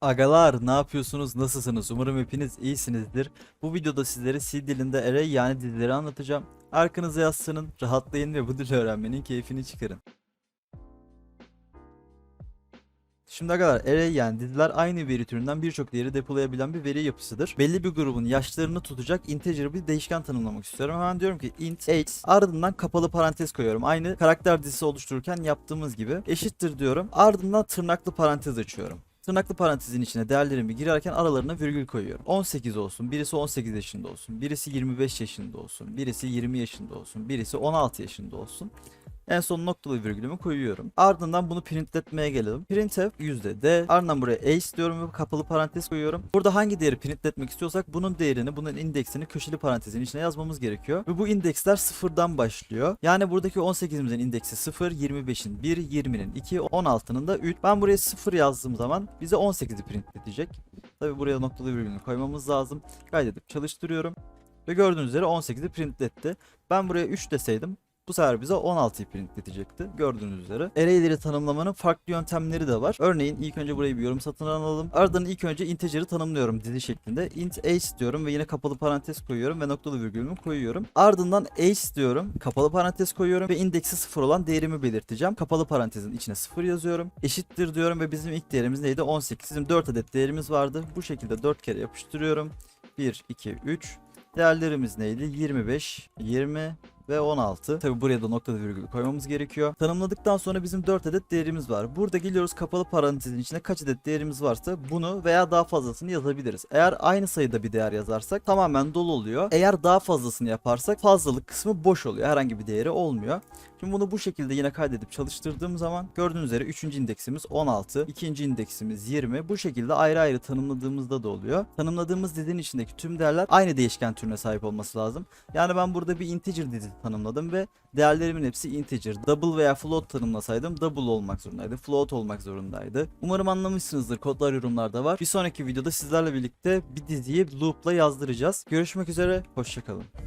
Agalar ne yapıyorsunuz nasılsınız umarım hepiniz iyisinizdir. Bu videoda sizlere C dilinde array yani dizileri anlatacağım. Arkanıza yaslanın rahatlayın ve bu dili öğrenmenin keyfini çıkarın. Şimdi agalar array yani diziler aynı veri türünden birçok değeri depolayabilen bir veri yapısıdır. Belli bir grubun yaşlarını tutacak integer bir değişken tanımlamak istiyorum. Hemen diyorum ki int age ardından kapalı parantez koyuyorum. Aynı karakter dizisi oluştururken yaptığımız gibi. Eşittir diyorum. Ardından tırnaklı parantez açıyorum. Tırnaklı parantezin içine değerlerimi girerken aralarına virgül koyuyorum. 18 olsun, birisi 18 yaşında olsun, birisi 25 yaşında olsun, birisi 20 yaşında olsun, birisi 16 yaşında olsun. En son noktalı virgülümü koyuyorum. Ardından bunu printletmeye gelelim. Printf %d. Ardından buraya age diyorum ve kapalı parantez koyuyorum. Burada hangi değeri printletmek istiyorsak bunun değerini, bunun indeksini köşeli parantezin içine yazmamız gerekiyor. Ve bu indeksler sıfırdan başlıyor. Yani buradaki 18'imizin indeksi 0, 25'in 1, 20'nin 2, 16'nın da 3. Ben buraya 0 yazdığım zaman bize 18'i printletecek. Tabi buraya noktalı virgülünü koymamız lazım. Kaydedip çalıştırıyorum. Ve gördüğünüz üzere 18'i printletti. Ben buraya 3 deseydim bu sefer bize 16'yı printletecekti. Gördüğünüz üzere. Array'leri tanımlamanın farklı yöntemleri de var. Örneğin ilk önce burayı bir yorum satın alalım. Ardından ilk önce integer'ı tanımlıyorum dizi şeklinde. int age diyorum ve yine kapalı parantez koyuyorum ve noktalı virgülümü koyuyorum. Ardından age diyorum. Kapalı parantez koyuyorum ve indeksi 0 olan değerimi belirteceğim. Kapalı parantezin içine 0 yazıyorum. Eşittir diyorum ve bizim ilk değerimiz neydi? 18. Bizim 4 adet değerimiz vardı. Bu şekilde 4 kere yapıştırıyorum. 1, 2, 3. Değerlerimiz neydi? 25, 20 ve 16. Tabi buraya da noktalı virgül koymamız gerekiyor. Tanımladıktan sonra bizim 4 adet değerimiz var. Burada geliyoruz kapalı parantezin içine kaç adet değerimiz varsa bunu veya daha fazlasını yazabiliriz. Eğer aynı sayıda bir değer yazarsak tamamen dolu oluyor. Eğer daha fazlasını yaparsak fazlalık kısmı boş oluyor. Herhangi bir değeri olmuyor. Şimdi bunu bu şekilde yine kaydedip çalıştırdığım zaman gördüğünüz üzere 3. indeksimiz 16, 2. indeksimiz 20. Bu şekilde ayrı ayrı tanımladığımızda da oluyor. Tanımladığımız dizinin içindeki tüm değerler aynı değişken türüne sahip olması lazım. Yani ben burada bir integer dizi tanımladım ve değerlerimin hepsi integer. Double veya float tanımlasaydım double olmak zorundaydı. Float olmak zorundaydı. Umarım anlamışsınızdır. Kodlar yorumlarda var. Bir sonraki videoda sizlerle birlikte bir diziyi loop'la yazdıracağız. Görüşmek üzere. Hoşçakalın.